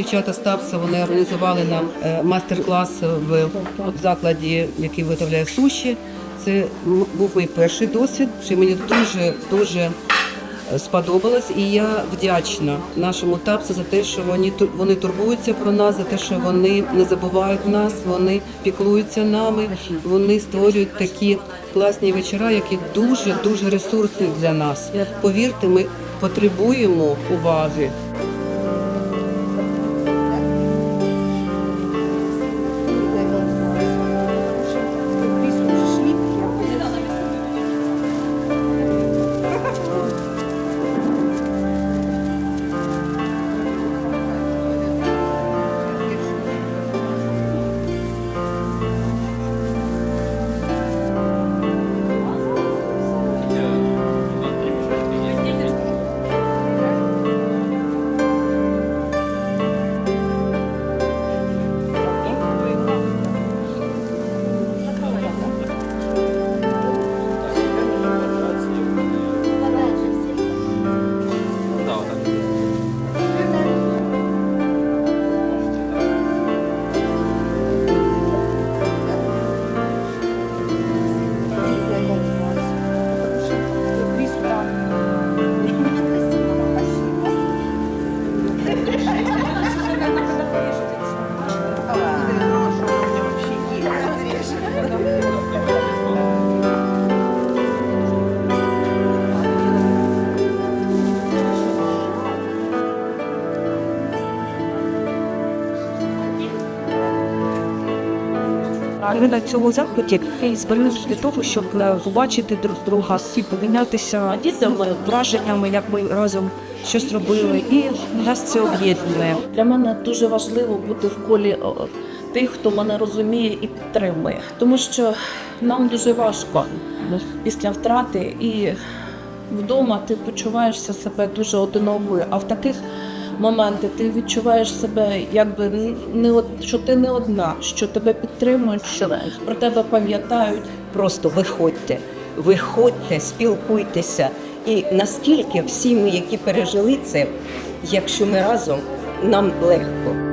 Дівчата з ТАПСа вони організували нам е, майстер-клас в закладі, який виготовляє суші. Це був мій перший досвід, що мені дуже дуже е, сподобалось, і я вдячна нашому ТАПСу за те, що вони вони турбуються про нас, за те, що вони не забувають нас, вони піклуються нами, вони створюють такі класні вечора, які дуже дуже ресурсні для нас. Повірте, ми потребуємо уваги. Ми на цьому заході зберемося для того, щоб е, побачити друг друга, помінятися враженнями, як ми разом щось робили, і нас це об'єднує. Для мене дуже важливо бути в колі тих, хто мене розуміє і підтримує, тому що нам дуже важко після втрати і вдома ти почуваєшся себе дуже одинокою. А в таких моментах ти відчуваєш себе, якби не од- що ти не одна, що тебе підтримують, що про тебе пам'ятають. Просто виходьте, виходьте, спілкуйтеся. І наскільки всі ми, які пережили це, якщо ми разом, нам легко.